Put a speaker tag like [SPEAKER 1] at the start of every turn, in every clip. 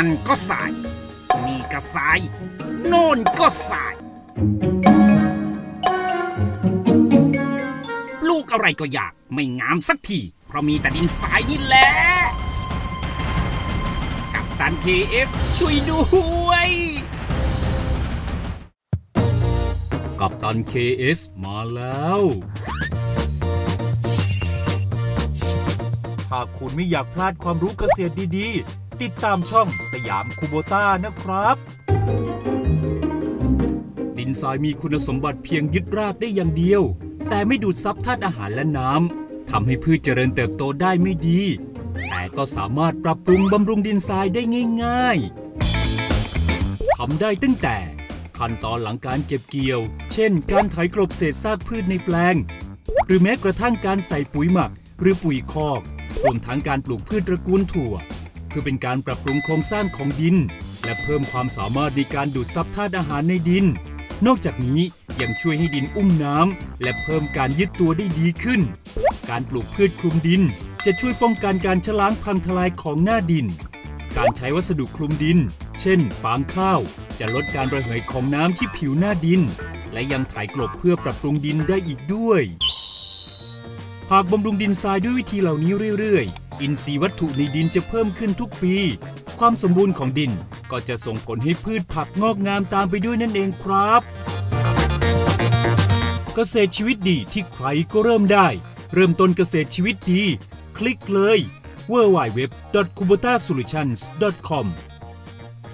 [SPEAKER 1] นั่นก็สาย นี่ก็สาย โน่นก็สาย ลูกอะไรก็อยากไม่งามสักที เพราะมีแต่ดินทรายนี่แหละกับตันเคเอสช่วยด้วยกับตัน KS มาแล้ว
[SPEAKER 2] หากคุณไม่อยากพลาดความรู้เกษตรดีๆ ติดตามช่องสยามคูโบต้านะครับ
[SPEAKER 1] ดินทรายมีคุณสมบัติเพียงยึดรากได้อย่างเดียว แต่ไม่ดูดซับธาตุอาหารและน้ำทำให้พืชเจริญเติบโตได้ไม่ดี แต่ก็สามารถปรับปรุงบำรุงดินทรายได้ง่ายๆทำได้ตั้งแต่ ขั้นตอนหลังการเก็บเกี่ยว เช่น การไถกลบเศษซากพืชในแปลง หรือแม้กระทั่งการใส่ปุ๋ยหมัก หรือปุ๋ยคอกรวมทั้งการปลูกพืชตระกูลถั่ว คือเป็นการปรับปรุงโครงสร้างของดิน และเพิ่มความสามารถในการดูดซับธาตุอาหารในดิน นอกจากนี้ยังช่วยให้ดินอุ้มน้ำและเพิ่มการยึดตัวได้ดีขึ้น การปลูกพืชคลุมดิน จะช่วยป้องกันการชะล้างพังทลายของหน้าดิน การใช้วัสดุคลุมดิน เช่น ฟางข้าว จะลดการระเหยของน้ำที่ผิวหน้าดิน และยังไถกลบเพื่อปรับปรุงดินได้อีกด้วย หากบำรุงดินทรายด้วยวิธีเหล่านี้เรื่อยๆ อินทรีย์วัตถุในดินจะเพิ่มขึ้นทุกปี ความสมบูรณ์ของดินก็จะส่งผลให้พืชผักงอกงามตามไปด้วยนั่นเองครับ เกษตรชีวิตดีที่ใครก็เริ่มได้ เริ่มต้นเกษตรชีวิตดี คลิกเลย www.kubotasolutions.com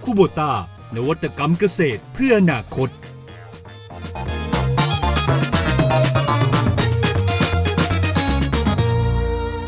[SPEAKER 1] คูโบตานวัตกรรมเกษตรเพื่ออนาคต